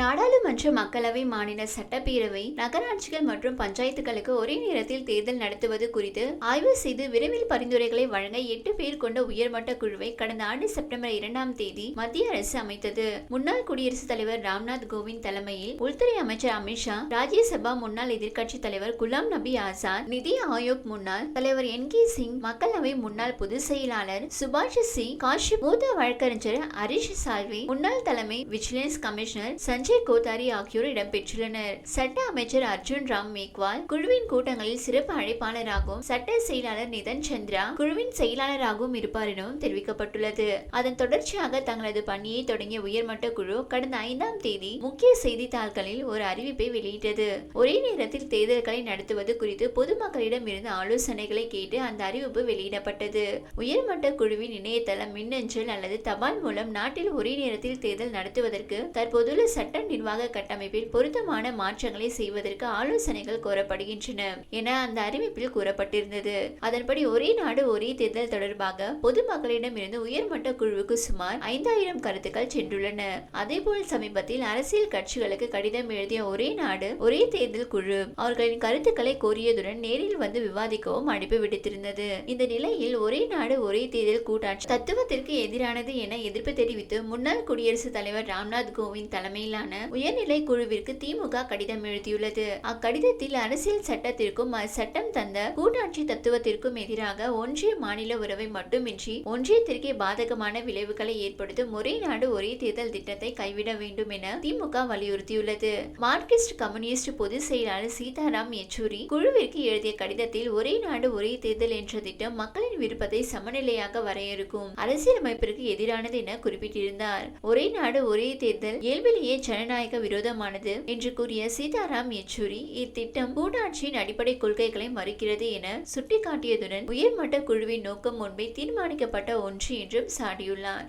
நாடாளுமன்ற மக்களவை மாநில சட்டப்பேரவை நகராட்சிகள் மற்றும் பஞ்சாயத்துகளுக்கு ஒரே நேரத்தில் தேர்தல் நடத்துவது குறித்து ஆய்வு செய்து விரைவில் பரிந்துரைகளை வழங்க எட்டு பேர் கொண்ட உயர்மட்ட குழுவை கடந்த ஆண்டு செப்டம்பர் இரண்டாம் தேதி மத்திய அரசு அமைத்தது. முன்னாள் குடியரசுத் தலைவர் ராம்நாத் கோவிந்த் தலைமையில் உள்துறை அமைச்சர் அமித்ஷா ராஜ்யசபா முன்னாள் எதிர்க்கட்சி தலைவர் குலாம் நபி ஆசாத் நிதி ஆயோக் முன்னாள் தலைவர் என் கே சிங் மக்களவை முன்னாள் பொதுச் செயலாளர் சுபாஷ் சிங் காஷி மூத்த வழக்கறிஞர் ஹரிஷ் சால்வி முன்னாள் தலைமை விஜிலன்ஸ் கமிஷனர் சஞ்சய் கோத்தாரி ஆகியோர் இடம்பெற்றுள்ளனர். சட்ட அமைச்சர் அர்ஜுன் ராம் மேக்வால் குழுவின் கூட்டங்களில் சிறப்பு அழைப்பாளராகவும் சட்ட செயலாளர் நிதன் சந்திரா குழுவின் செயலாளராகவும் இருப்பார் எனவும் தெரிவிக்கப்பட்டுள்ளது. அதன் தொடர்ச்சியாக தங்களது பணியை தொடங்கிய உயர்மட்ட குழு கடந்த ஐந்தாம் தேதி முக்கிய செய்தித்தாள்களில் ஒரு அறிவிப்பை வெளியிட்டது. ஒரே நேரத்தில் தேர்தல்களை நடத்துவது குறித்து பொதுமக்களிடம் இருந்து ஆலோசனைகளை கேட்டு அந்த அறிவிப்பு வெளியிடப்பட்டது. உயர்மட்ட குழுவின் இணையதளம் மின்னஞ்சல் அல்லது தபால் மூலம் நாட்டில் ஒரே நேரத்தில் தேர்தல் நடத்துவதற்கு தற்போதுள்ள சட்ட நிர்வாக கட்டமைப்பில் பொருத்தமான மாற்றங்களை செய்வதற்கு ஆலோசனைகள் கோரப்படுகின்றன என அந்த அறிவிப்பில் கூறப்பட்டிருந்தது. அதன்படி ஒரே நாடு ஒரே தேர்தல் தொடர்பாக பொதுமக்களிடம் இருந்து உயர்மட்ட குழுவுக்கு சுமார் ஐந்தாயிரம் கருத்துக்கள் சென்றுள்ளன. அதேபோல் சமீபத்தில் அரசியல் கட்சிகளுக்கு கடிதம் எழுதிய ஒரே நாடு ஒரே தேர்தல் குழு அவர்களின் கருத்துக்களை கோரியதுடன் நேரில் வந்து விவாதிக்கவும் அனுப்பி விடுத்திருந்தது. இந்த நிலையில் ஒரே நாடு ஒரே தேர்தல் கூட்டாட்சி தத்துவத்திற்கு எதிரானது என எதிர்ப்பு தெரிவித்து முன்னாள் குடியரசுத் தலைவர் ராம்நாத் கோவிந்த் தலைமையிலான உயர்நிலை குழுவிற்கு திமுக கடிதம் எழுதியுள்ளது. அக்கடிதத்தில் அரசியல் சட்டத்திற்கும் அச்சட்டம் தந்த கூட்டாட்சி தத்துவத்திற்கும் எதிராக ஒன்றிய மாநில உறவை மட்டுமின்றி ஒன்றியத்திற்கே பாதகமான விளைவுகளை ஏற்படுத்தும் ஒரே நாடு ஒரே தேர்தல் திட்டத்தை கைவிட வேண்டும் என திமுக வலியுறுத்தியுள்ளது. மார்க்சிஸ்ட் கம்யூனிஸ்ட் பொதுச் செயலாளர் சீதாராம் யெச்சூரி குழுவிற்கு எழுதிய கடிதத்தில் ஒரே நாடு ஒரே தேர்தல் என்ற திட்டம் மக்களின் மக்களின் விருப்பத்தை சமநிலையாக வரையறுக்கும். அரசியலமைப்பிற்கு எதிரானது என குறிப்பிட்டிருந்தார். ஒரே நாடு ஒரே தேர்தல் இயல்பிலேயே ஜனநாயக விரோதமானது என்று கூறிய சீதாராம் யெச்சூரி இத்திட்டம் கூட்டாட்சியின் அடிப்படை கொள்கைகளை மறுக்கிறது என சுட்டிக்காட்டியதுடன் உயர்மட்ட குழுவின் நோக்கம் முன்பே தீர்மானிக்கப்பட்ட ஒன்று என்றும் சாடியுள்ளார்.